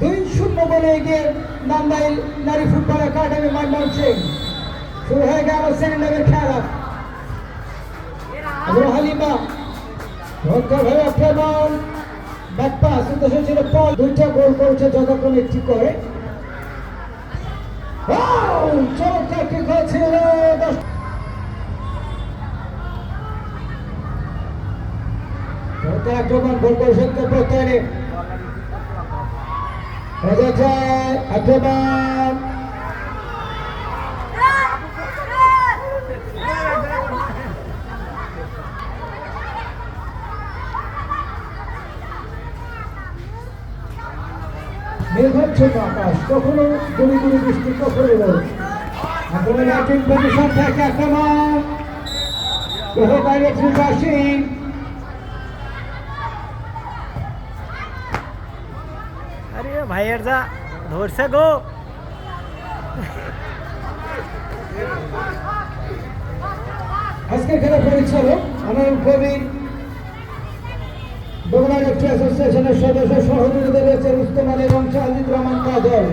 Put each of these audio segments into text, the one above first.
দুই শূন্য বলে এগিয়ে নান্দাইল নারী ফুটবল একাডেমি মন্ডল সিং। শুরু হয়ে গেল সেকেন্ড লেভেল খেলা। আবু হালিমা ভদ্র ভাবে আক্রমণ ব্যাক উদ্দেশ্য ছিল পল দুইটা গোল করেছে যথাক্রমে একটি করে! চমৎকার দশ চমৎকার আক্রমণ গোল তো প্রত্যয়নে হয়ে যায় আক্রমণ মেঘাচ্ছন্ন আকাশ কখনো গুলি গুলি বৃষ্টি, কখনো আক্রমণ থেকে, আক্রমণ। বাইরে ফিল্ডাসী আরে ভাইয়ের যা ধরছে গো। আজকের খেলা পরিচালক আমার কবির, বগুড়া ইলেকট্রি অ্যাসোসিয়েশনের সদস্য সহযোগিতা রয়েছে রুস্তম আলী এবং শাহজিদ রহমান কাজল।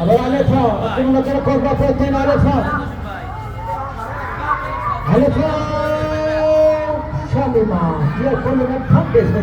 আবার আলেফা আক্রমণকার করবা প্রতিদিন আলেফা। আলেফা করলেন ফাঁক বেছে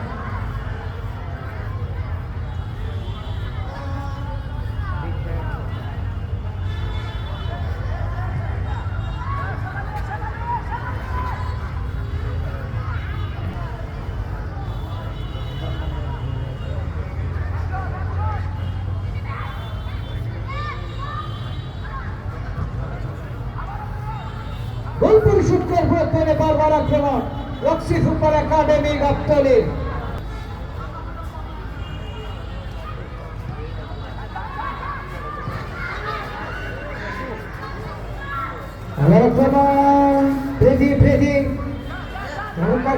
করব এখানে বারবার আক্রমণ। Roxy football academy Gabtali. আবার আক্রমণ। প্রীতি প্রীতি চমৎকার.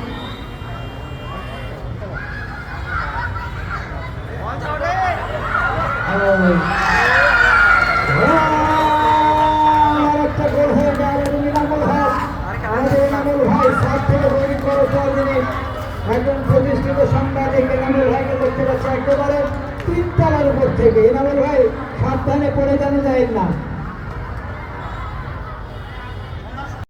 ইনামুল তৈরি করার মিনিট একজন প্রতিষ্ঠিত সাংবাদিক এনামুল ভাইকে দেখতে পাচ্ছে একেবারে তিনতলার উপর থেকে। এনামুল ভাই, সাবধানে পড়ে জানা যায় না।